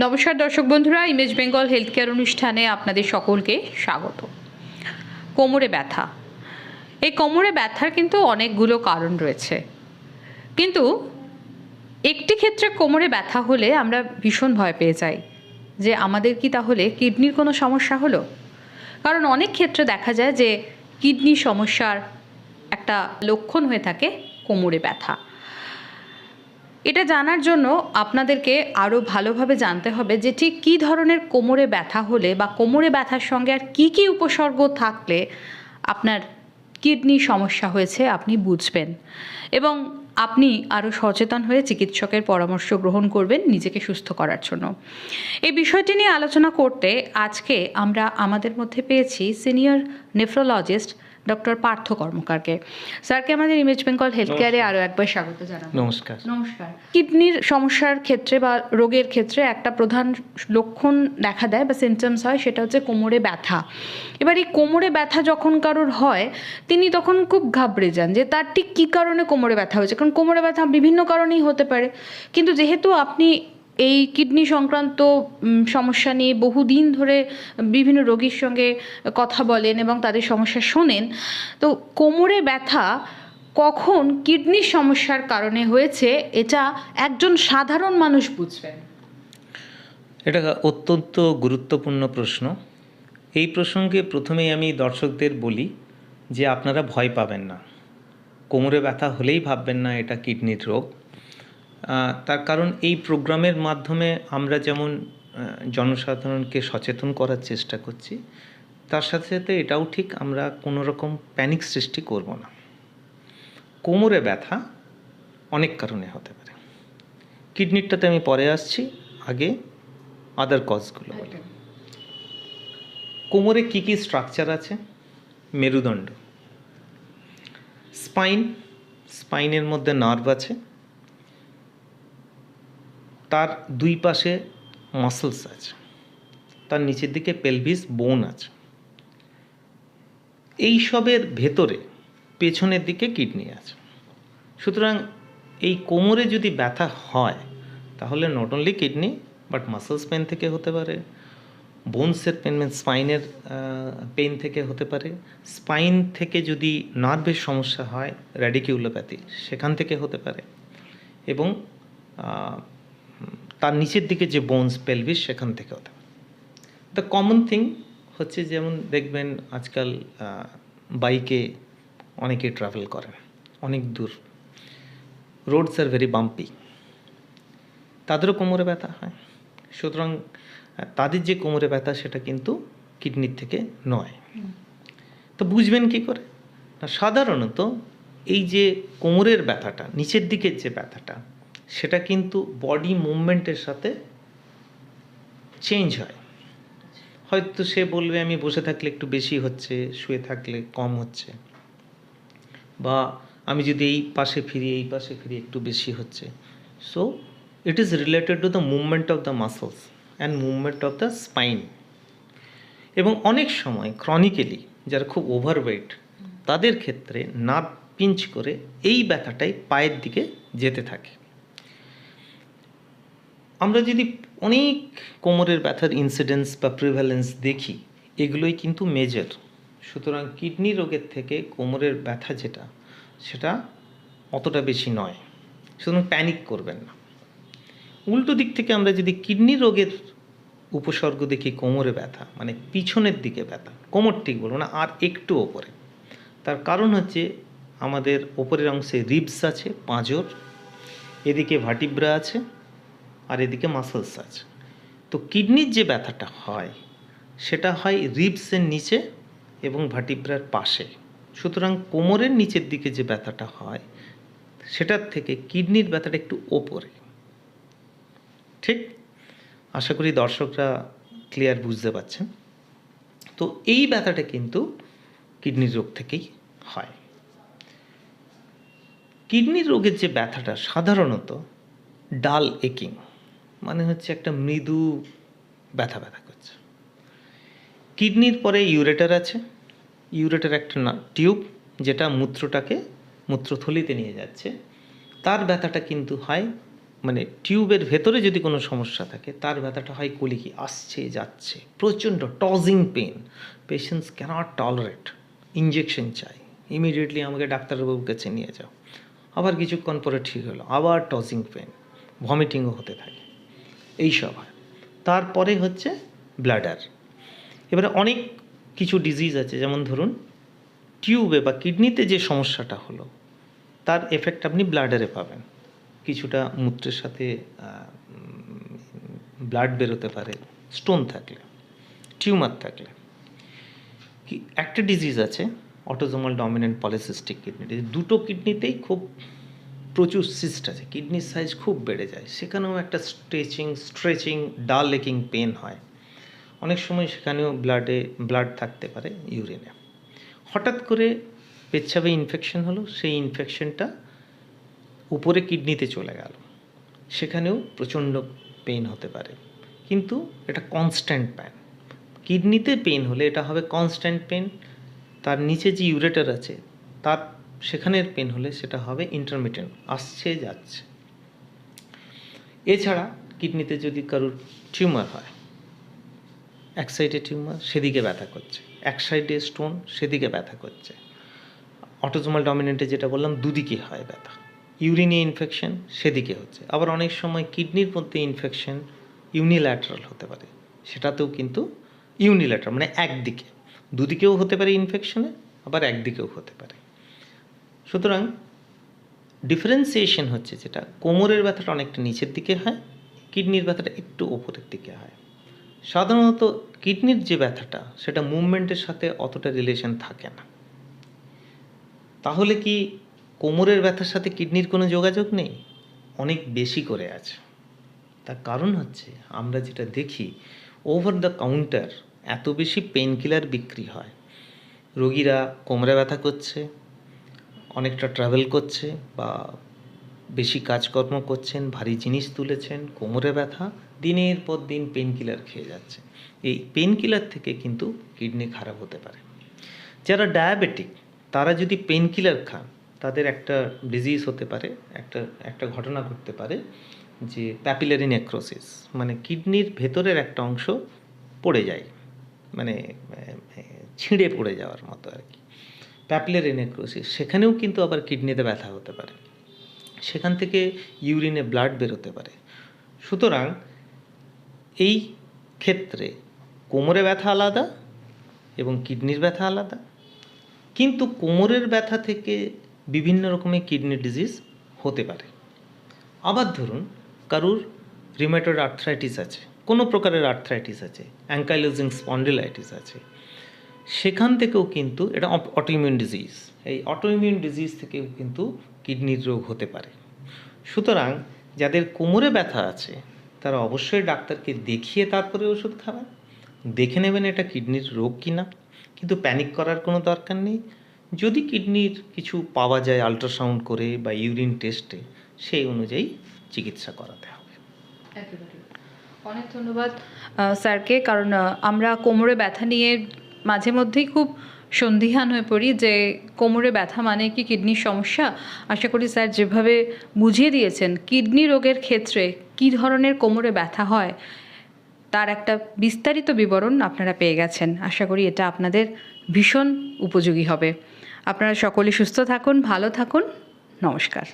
নমস্কার দর্শক বন্ধুরা ইমেজ বেঙ্গল হেলথ কেয়ার অনুষ্ঠানে আপনাদের সকলকে স্বাগত। কোমরে ব্যথা। এই কোমরে ব্যথার কিন্তু অনেকগুলো কারণ রয়েছে। কিন্তু একটি ক্ষেত্রে কোমরে ব্যথা হলে আমরা ভীষণ ভয় পেয়ে যাই যে আমাদের কি তাহলে কিডনির কোনো সমস্যা হলো? কারণ অনেক ক্ষেত্রে দেখা যায় যে কিডনি সমস্যার একটা লক্ষণ হয়ে থাকে কোমরে ব্যথা। এটা জানার জন্য আপনাদেরকে আরও ভালোভাবে জানতে হবে যে ঠিক কী ধরনের কোমরে ব্যথা হলে বা কোমরে ব্যথার সঙ্গে আর কী কী উপসর্গ থাকলে আপনার কিডনি সমস্যা হয়েছে আপনি বুঝবেন। এবং আপনি আরও সচেতন হয়ে চিকিৎসকের পরামর্শ গ্রহণ করবেন নিজেকে সুস্থ করার জন্য। এই বিষয়টি নিয়ে আলোচনা করতে আজকে আমরা আমাদের মধ্যে পেয়েছি সিনিয়র নেফ্রোলজিস্ট ডক্টর পার্থ কর্মকারকে। স্যারকে আমাদের ইমেজ বেঙ্গল হেলথ কেয়ারে আরও একবার স্বাগত জানাব। নমস্কার। নমস্কার। কিডনির সমস্যার ক্ষেত্রে বা রোগের ক্ষেত্রে একটা প্রধান লক্ষণ দেখা দেয় বা সিমটমস হয় সেটা হচ্ছে কোমরে ব্যথা। এবার এই কোমরে ব্যথা যখন কারোর হয় তিনি তখন খুব ঘাবড়ে যান যে তার ঠিক কী কারণে কোমরে ব্যথা হয়েছে? কারণ কোমরে ব্যথা বিভিন্ন কারণেই হতে পারে। কিন্তু যেহেতু আপনি এই কিডনি সংক্রান্ত সমস্যা নিয়ে বহুদিন ধরে বিভিন্ন রোগীর সঙ্গে কথা বলেন এবং তাদের সমস্যা শোনেন, তো কোমরে ব্যথা কখন কিডনির সমস্যার কারণে হয়েছে, এটা একজন সাধারণ মানুষ বুঝবেন। এটা অত্যন্ত গুরুত্বপূর্ণ প্রশ্ন। এই প্রসঙ্গে প্রথমেই আমি দর্শকদের বলি যে আপনারা ভয় পাবেন না। কোমরে ব্যথা হলেই ভাববেন না এটা কিডনির রোগ। তার কারণ এই প্রোগ্রামের মাধ্যমে আমরা যেমন জনসাধারণকে সচেতন করার চেষ্টা করছি তার সাথে সাথে এটাও ঠিক আমরা কোনো রকম প্যানিক সৃষ্টি করব না। কোমরে ব্যথা অনেক কারণে হতে পারে। কিডনিরটাতে আমি পরে আসছি আগে আদার কজগুলো বলি। কোমরে কি কি স্ট্রাকচার আছে? মেরুদণ্ড। স্পাইন, স্পাইনের মধ্যে নার্ভ আছে। তার দুই পাশে মাসলস আছে। তার নিচের দিকে পেলভিস বোন আছে। এই সবের ভেতরে পেছনের দিকে কিডনি আছে। সুতরাং এই কোমরে যদি ব্যথা হয়, তাহলে not only kidney but muscles pain থেকে হতে পারে। বোনসের পেন মানে স্পাইনের পেন থেকে হতে পারে। স্পাইন থেকে যদি নার্ভের সমস্যা হয় র্যাডিকিউলোপ্যাথি সেখান থেকে হতে পারে। এবং তার নিচের দিকে যে বোনস পেলভিস সেখান থেকে হতে পারে। দ্য কমন থিং হচ্ছে যেমন দেখবেন আজকাল বাইকে অনেকে ট্রাভেল করেন, অনেক দূর। রোডস আর ভেরি বাম্পি তাদেরও কোমরে ব্যথা হয়। সুতরাং তাদের যে কোমরে ব্যথা, সেটা কিন্তু কিডনির থেকে নয়। তো বুঝবেন কি করে? না, সাধারণত এই যে কোমরের ব্যথাটা, নিচের দিকের যে ব্যথাটা, সেটা কিন্তু বডি মুভমেন্টের সাথে চেঞ্জ হয়। হয়তো সে বলবে, আমি বসে থাকলে একটু বেশি হচ্ছে, শুয়ে থাকলে কম হচ্ছে। বা, আমি যদি এই পাশে ফিরি, এই পাশে ফিরি, একটু বেশি হচ্ছে। So it is related to the movement of the muscles and movement of the spine এবং অনেক সময় ক্রনিক্যালি যারা খুব ওভারওয়েট তাদের ক্ষেত্রে নার্ভ পিঞ্চ করে এই ব্যথাটাই পায়ের দিকে যেতে থাকে। আমরা যদি অনেক কোমরের ব্যথার ইনসিডেন্স বা প্রিভ্যালেন্স দেখি, এগুলোই কিন্তু মেজর সুতরাং কিডনি রোগের থেকে কোমরের ব্যথা যেটা, সেটা অতটা বেশি নয়। সুতরাং প্যানিক করবেন না। উল্টো দিক থেকে আমরা যদি কিডনি রোগের উপসর্গ দেখি, কোমরে ব্যথা মানে পিছনের দিকে ব্যথা, কোমর ঠিক বলব না, আর একটু ওপরে। তার কারণ হচ্ছে আমাদের ওপরের অংশে রিবস আছে, পাঁজর, এদিকে ভাটিব্রা আছে, আর এদিকে মাসলস আছে। তো কিডনির যে ব্যথাটা হয়, সেটা হয় রিবসের নিচে এবং ভাটিব্রার পাশে। সুতরাং কোমরের নিচের দিকে যে ব্যথাটা হয়, সেটার থেকে কিডনির ব্যথাটা একটু ওপরে। ঠিক? আশা করি দর্শকরা ক্লিয়ার বুঝতে পারছেন। তো এই ব্যথাটা কিন্তু কিডনির রোগ থেকেই হয়। কিডনি রোগের যে ব্যথাটা সাধারণত ডাল একিং মানে হচ্ছে একটা মৃদু ব্যথা ব্যথা করছে। কিডনির পরে ইউরেটার আছে। ইউরেটার একটা টিউব যেটা মূত্রটাকে মূত্রথলিতে নিয়ে যাচ্ছে। তার ব্যথাটা কিন্তু হয় মানে টিউবের ভেতরে যদি কোনো সমস্যা থাকে, তার ব্যথাটা হয় কলিকি, আসছে, যাচ্ছে, প্রচণ্ড টজিং pain patients cannot tolerate injection চাই। ইমিডিয়েটলি আমাকে ডাক্তারবাবুর কাছে নিয়ে যাও। আবার কিছুক্ষণ পরে ঠিক হলো, আবার টজিং পেন ভমিটিংও হতে থাকে। এইসব হয়। তারপরে হচ্ছে ব্লাডার এবারে অনেক কিছু ডিজিজ আছে, যেমন ধরুন, টিউবে বা কিডনিতে যে সমস্যাটা হলো, তার এফেক্ট আপনি ব্লাডারে পাবেন। কিছুটা মূত্রের সাথে ব্লাড বেরোতে পারে স্টোন থাকলে টিউমার থাকলে কি, একটা ডিজিজ আছে autosomal dominant polycystic kidney disease দুটো কিডনিতেই খুব প্রচুর সিস্ট আছে কিডনির সাইজ খুব বেড়ে যায়। সেখানেও একটা স্ট্রেচিং স্ট্রেচিং ডাল লেকিং পেন হয়। অনেক সময় সেখানেও ব্লাডে ব্লাড থাকতে পারে ইউরিনে হঠাৎ করে পেচ্ছাপে ইনফেকশন হলো, সেই ইনফেকশনটা উপরে কিডনিতে চলে গেল। সেখানেও প্রচণ্ড পেন হতে পারে। কিন্তু এটা কনস্ট্যান্ট পেন কিডনিতে পেন হলে এটা হবে কনস্ট্যান্ট পেন তার নিচে যে ইউরেটার আছে, তার সেখানের পেন হলে সেটা হবে ইন্টারমিডিয়েন্ট আসছে, যাচ্ছে। এছাড়া কিডনিতে যদি কারোর টিউমার হয়, এক সাইডে টিউমার সেদিকে ব্যথা করছে। এক সাইডে স্টোন সেদিকে ব্যথা করছে। অটোজোমাল ডমিনেন্টে যেটা বললাম, দুদিকে হয় ব্যথা। ইউরিনে ইনফেকশন সেদিকে হচ্ছে। আবার অনেক সময় কিডনির মধ্যে ইনফেকশন ইউনিল্যাটারাল হতে পারে। সেটাতেও কিন্তু ইউনিল্যাটারাল মানে একদিকে। দুদিকেও হতে পারে ইনফেকশনে আবার একদিকেও হতে পারে। সুতরাং ডিফারেন্সিয়েশন হচ্ছে যেটা, কোমরের ব্যথাটা অনেকটা নিচের দিকে হয়, কিডনির ব্যথাটা একটু ওপরের দিকে হয়। সাধারণত কিডনির যে ব্যথাটা, সেটা মুভমেন্টের সাথে অতটা রিলেশন থাকে না। তাহলে কি কোমরের ব্যথার সাথে কিডনির কোনো যোগাযোগ নেই? অনেক বেশি করে আছে। তার কারণ হচ্ছে, আমরা যেটা দেখি ওভার দ্য কাউন্টার এত বেশি পেন কিলার বিক্রি হয়। রোগীরা কোমরে ব্যথা করছে, অনেকটা ট্রাভেল করছে বা বেশি কাজকর্ম করছেন, ভারী জিনিস তুলেছেন, কোমরে ব্যথা, দিনের পর দিন পেন কিলার খেয়ে যাচ্ছে। এই পেন কিলার থেকে কিন্তু কিডনি খারাপ হতে পারে। যারা ডায়াবেটিক তারা যদি পেন কিলার খান তাদের একটা ডিজিজ হতে পারে, একটা একটা ঘটনা ঘটতে পারে যে প্যাপিলারি নেক্রোসিস মানে কিডনির ভেতরের একটা অংশ পড়ে যায় মানে ছিঁড়ে পড়ে যাওয়ার মতো আর কি। প্যাপিলারি নেক্রোসিস সেখানেও কিন্তু আবার কিডনিতে ব্যথা হতে পারে। সেখান থেকে ইউরিনে ব্লাড বেরোতে পারে। সুতরাং এই ক্ষেত্রে কোমরে ব্যথা আলাদা এবং কিডনির ব্যথা আলাদা। কিন্তু কোমরের ব্যথা থেকে বিভিন্ন রকমের কিডনি ডিজিজ হতে পারে। আবার ধরুন, কারুর রিমেটয়েড আর্থ্রাইটিস আছে, কোনো প্রকারের আর্থ্রাইটিস আছে অ্যাঙ্কাইলোজিং স্পন্ডিলাইটিস আছে। সেখান থেকেও কিন্তু এটা অটোইমিউন ডিজিজ এই অটোইমিউন ডিজিজ থেকেও কিন্তু কিডনির রোগ হতে পারে। সুতরাং যাদের কোমরে ব্যথা আছে, তারা অবশ্যই ডাক্তারকে দেখিয়ে তারপরে ওষুধ খাবেন। দেখে নেবেন এটা কিডনির রোগ কি না কিন্তু প্যানিক করার কোনো দরকার নেই। যদি কিডনির কিছু পাওয়া যায় আল্ট্রাসাউন্ড করে বা ইউরিন টেস্টে সেই অনুযায়ী চিকিৎসা করাতে হবে। অনেক ধন্যবাদ স্যারকে। কারণ আমরা কোমরে ব্যথা নিয়ে মাঝে মধ্যেই খুব সন্দিহান হয়ে পড়ি যে কোমরে ব্যথা মানে কি, কিডনির সমস্যা? আশা করি স্যার যেভাবে বুঝিয়ে দিয়েছেন, কিডনি রোগের ক্ষেত্রে কী ধরনের কোমরে ব্যথা হয়, তার একটা বিস্তারিত বিবরণ আপনারা পেয়ে গেছেন। আশা করি এটা আপনাদের ভীষণ উপযোগী হবে। আপনারা সকলে সুস্থ থাকুন ভালো থাকুন। নমস্কার।